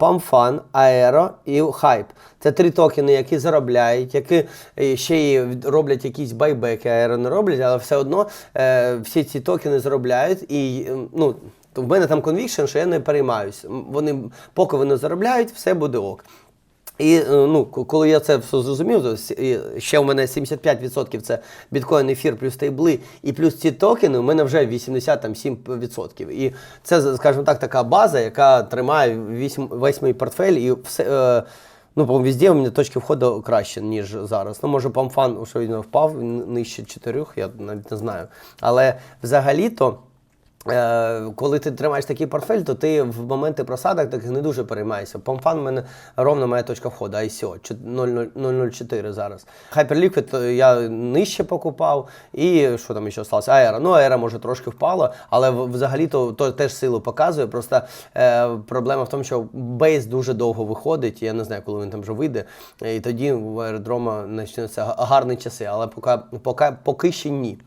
PAMFAN, Aero і Hype. Це три токени, які заробляють, які е, ще й роблять якісь байбеки, Aero не роблять, але все одно е, всі ці токени заробляють. І ну, в мене там конвікшн, що я не переймаюся. Вони, поки вони заробляють, все буде ок. І е, ну, коли я це все зрозумів, ще у мене 75% це біткоін, ефір плюс стейбли, і плюс ці токени, у мене вже 87%. І це, скажімо так, така база, яка тримає весь, мій портфель і все. Е, Ну, по везде у мене точки входу краще, ніж зараз. Ну, може, памфан, що він впав нижче 4, я навіть не знаю. Але взагалі-то. Е, коли ти тримаєш такий портфель, то ти в моменти просадок таких не дуже переймаєшся. Помфан в мене ровно моя точка входу, ICO, чот- 0,0- 0,04 зараз. Hyperliquid е, я нижче покупав, і що там ще сталося? Аера. Ну, Аера може трошки впала, але взагалі то, то теж силу показує. Просто е, проблема в тому, що бейс дуже довго виходить. Я не знаю, коли він там вже вийде. І тоді в аеродрома почнуться гарні часи, але поки, поки, поки ще ні.